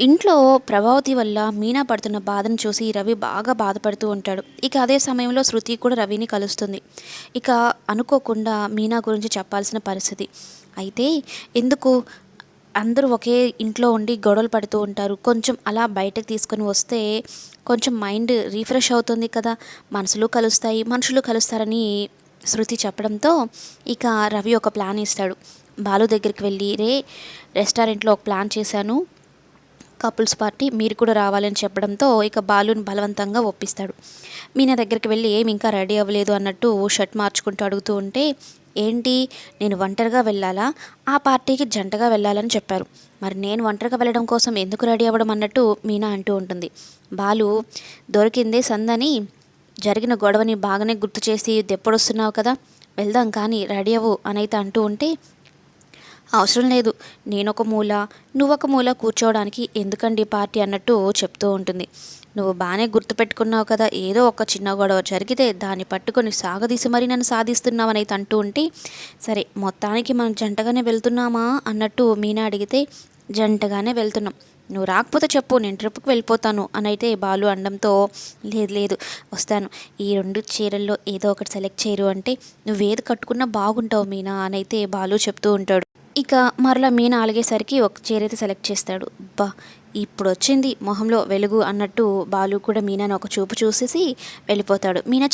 ఇంట్లో ప్రభావతి వల్ల మీనా పడుతున్న బాధను చూసి రవి బాగా బాధపడుతూ ఉంటాడు. ఇక అదే సమయంలో శృతి కూడా రవిని కలుస్తుంది. ఇక అనుకోకుండా మీనా గురించి చెప్పాల్సిన పరిస్థితి. అయితే ఎందుకు? అందరూ ఒకే ఇంట్లో ఉండి గొడవలు పడుతూ ఉంటారు. కొంచెం అలా బయటకు తీసుకొని వస్తే కొంచెం మైండ్ రీఫ్రెష్ అవుతుంది కదా. మనసులు కలుస్తాయి. మనుషులు కలుస్తారని శృతి చెప్పడంతో ఇక రవి ఒక ప్లాన్ ఇస్తాడు. బాలు దగ్గరికి వెళ్ళి రే రెస్టారెంట్లో ఒక ప్లాన్ చేశాను. కపుల్స్ పార్టీ మీరు కూడా రావాలని చెప్పడంతో ఇక బాలుని బలవంతంగా ఒప్పిస్తాడు. మీనా దగ్గరికి వెళ్ళి ఏమి ఇంకా రెడీ అవ్వలేదు అన్నట్టు షర్ట్ మార్చుకుంటూ అడుగుతూ ఉంటే ఏంటి నేను ఒంటరిగా వెళ్ళాలా? ఆ పార్టీకి జంటగా వెళ్ళాలని చెప్పారు. మరి నేను ఒంటరిగా వెళ్ళడం కోసం ఎందుకు రెడీ అవ్వడం అన్నట్టు మీనా అంటూ ఉంటుంది. బాలు దొరికిందే సందని జరిగిన గొడవని బాగానే గుర్తు చేసి దెప్పడొస్తున్నావు కదా? వెళ్దాం కానీ రెడీ అవ్వు అనైతే అంటూ ఉంటే అవసరం లేదు. నేను ఒక మూల నువ్వు ఒక మూల కూర్చోవడానికి ఎందుకండి పార్టీ అన్నట్టు చెప్తూ ఉంటుంది. నువ్వు బాగానే గుర్తుపెట్టుకున్నావు కదా ఏదో ఒక చిన్న గొడవ జరిగితే దాన్ని పట్టుకొని సాగదీసి మరీ నన్ను సాధిస్తున్నావనైతే అంటూ ఉంటే సరే మొత్తానికి మనం జంటగానే వెళ్తున్నామా అన్నట్టు మీనా అడిగితే జంటగానే వెళ్తున్నాం. నువ్వు రాకపోతే చెప్పు నేను ట్రిప్కి వెళ్ళిపోతాను అని అయితే బాలు అనడంతో లేదు లేదు వస్తాను. ఈ రెండు చీరల్లో ఏదో ఒకటి సెలెక్ట్ చేయరు అంటే నువ్వేది కట్టుకున్నా బాగుంటావు మీనా అని అయితే బాలు చెప్తూ ఉంటాడు. ఇక మరలా మీనా అలిగేసరికి ఒక చీరైతే సెలెక్ట్ చేస్తాడు. బా ఇప్పుడు వచ్చింది మొహంలో వెలుగు అన్నట్టు బాలు కూడా మీనాని ఒక చూపు చూసేసి వెళ్ళిపోతాడు. మీనా